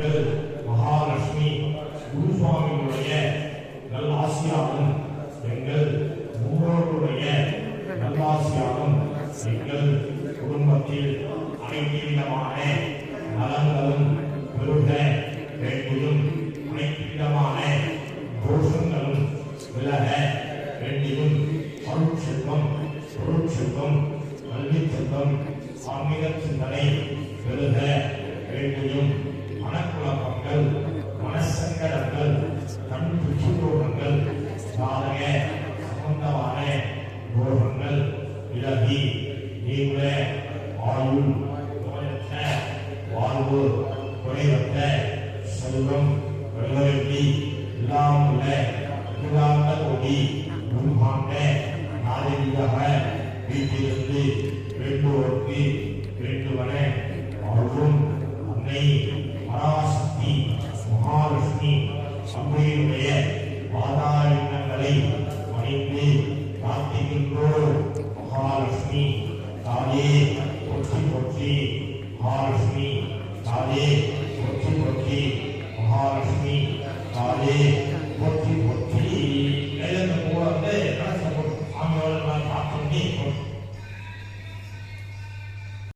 எங்கள் மகாலட்சுமி குருசுவாமிகளுடைய நல்லாசியாகும். எங்கள் முன்னோர்களுடைய நல்லாசியாகும். எங்கள் குடும்பத்தில் அனைத்து விதமான நலங்களும் பெருக வேண்டியும் அனைத்து விதமான தோஷங்களும் விலக வேண்டியும் அருட்செல்வம் பொருட்செல்வம் பொருள் செல்வம் கல்வி செல்வம் ஆன்மீக சிந்தனை பெருக வேண்டியும் சாதக சம்பந்தமான தோஷங்கள் விலகி நீங்க ஆயுள் நோயற்ற வாழ்வு குறைவற்ற செல்வம் வெள்ளவெட்டி எல்லாம் உள்ள அகிலாண்ட கொடி பிரம்மாண்ட நாடகீக வீட்டிலிருந்து வேண்டுவோர்க்கு வேண்டுவன அருளும் அன்னை பராசக்தி மகாலட்சுமி মহালক্ষ্মী তাহলে লক্ষ্মীপতি মহালক্ষ্মী তাহলে লক্ষ্মীপতি মহালক্ষ্মী তাহলে লক্ষ্মী